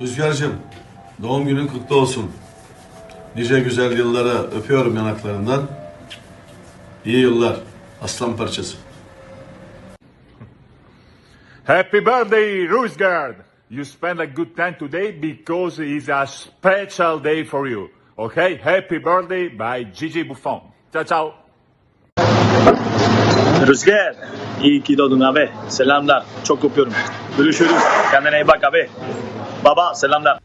Rüzgar'cığım, doğum günün kutlu olsun. Nice güzel yıllara öpüyorum yanaklarından. İyi yıllar, aslan parçası. Happy birthday, Rusgard! You spend a good time today because it's a special day for you. Okay? Happy birthday by Gigi Buffon. Ciao, ciao. Rüzgar, iyi ki doğdun abi. Selamlar, çok öpüyorum. Görüşürüz, kendine iyi bak abi. Baba, selamlar.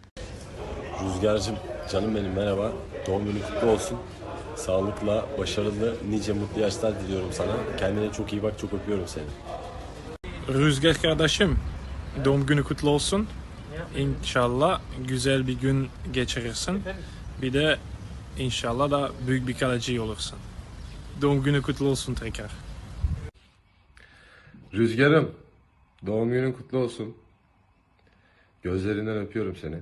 Rüzgar'cığım, canım benim merhaba. Doğum günün kutlu olsun. Sağlıkla, başarılı, nice mutlu yaşlar diliyorum sana. Kendine çok iyi bak, çok öpüyorum seni. Rüzgar kardeşim, doğum günü kutlu olsun. İnşallah güzel bir gün geçirirsin. Bir de inşallah da büyük bir kaleci olursun. Doğum günü kutlu olsun tekrar. Rüzgarım, doğum günün kutlu olsun. Gözlerinden öpüyorum seni.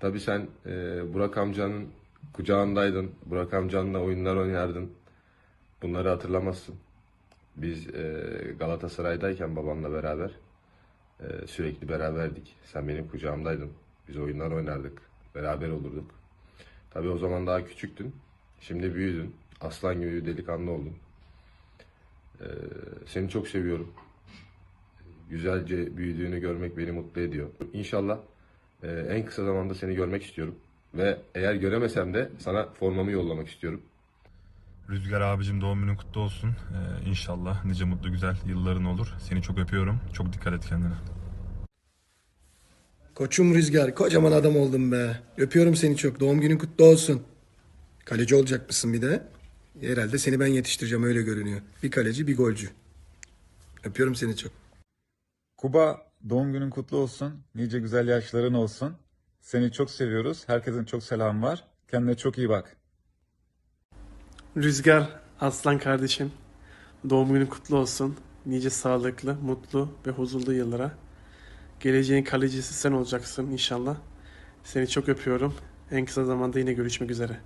Tabii sen e, Burak amcanın kucağındaydın. Burak amcanla oyunlar oynardın. Bunları hatırlamazsın. Biz e, Galatasaray'dayken babamla beraber e, sürekli beraberdik. Sen benim kucağımdaydın. Biz oyunlar oynardık. Beraber olurduk. Tabii o zaman daha küçüktün. Şimdi büyüdün. Aslan gibi delikanlı oldun. E, seni çok seviyorum güzelce büyüdüğünü görmek beni mutlu ediyor. İnşallah e, en kısa zamanda seni görmek istiyorum. Ve eğer göremesem de sana formamı yollamak istiyorum. Rüzgar abicim doğum günün kutlu olsun. Ee, inşallah nice mutlu güzel yılların olur. Seni çok öpüyorum. Çok dikkat et kendine. Koçum Rüzgar, kocaman adam oldun be. Öpüyorum seni çok. Doğum günün kutlu olsun. Kaleci olacak mısın bir de? Herhalde seni ben yetiştireceğim öyle görünüyor. Bir kaleci, bir golcü. Öpüyorum seni çok. Kuba doğum günün kutlu olsun. Nice güzel yaşların olsun. Seni çok seviyoruz. Herkesin çok selamı var. Kendine çok iyi bak. Rüzgar, aslan kardeşim. Doğum günün kutlu olsun. Nice sağlıklı, mutlu ve huzurlu yıllara. Geleceğin kalecisi sen olacaksın inşallah. Seni çok öpüyorum. En kısa zamanda yine görüşmek üzere.